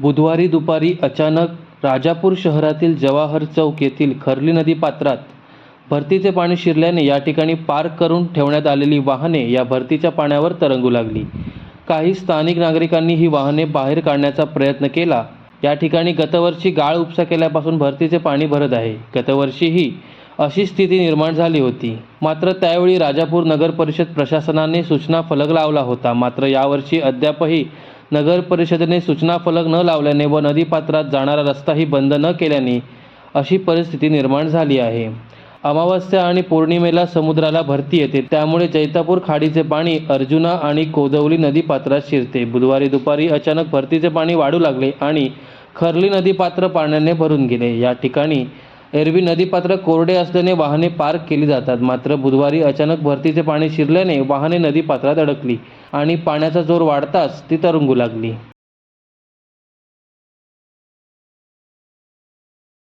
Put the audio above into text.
बुधवारी दुपारी अचानक राजापूर शहरातील जवाहर चौक येथील खर्ली नदी पात्रात भरतीचे पाणी शिरल्याने या ठिकाणी पार्क करून ठेवण्यात आलेली वाहने या भरतीच्या पाण्यावर तरंगू लागली. काही स्थानिक नागरिकांनी ही वाहने बाहेर काढण्याचा प्रयत्न केला. या ठिकाणी गतवर्षी गाळ उपसा केल्यापासून भरतीचे पाणी भरत आहे. गतवर्षीही अशी स्थिती निर्माण झाली होती. मात्र त्यावेळी राजापूर नगर परिषद प्रशासनाने सूचना फलक लावला होता. मात्र यावर्षी अद्यापही नगर परिषदेने सूचना फलक न लावल्याने व नदीपात्रात जाणारा रस्ताही बंद न केल्याने अशी परिस्थिती निर्माण झाली आहे. अमावस्या आणि पौर्णिमेला समुद्राला भरती येते. त्यामुळे जैतापूर खाडीचे पाणी अर्जुना आणि कोदवली नदीपात्रात शिरते. बुधवारी दुपारी अचानक भरतीचे पाणी वाढू लागले आणि खर्ली नदीपात्र पाण्याने भरून गेले. या ठिकाणी एरवी नदीपात्र कोरडे असल्याने वाहने पार्क केली जातात. मात्र बुधवारी अचानक भरतीचे पाणी शिरल्याने वाहने नदीपात्रात अडकली आणि पाण्याचा जोर वाढताच ती तरंगू लागली.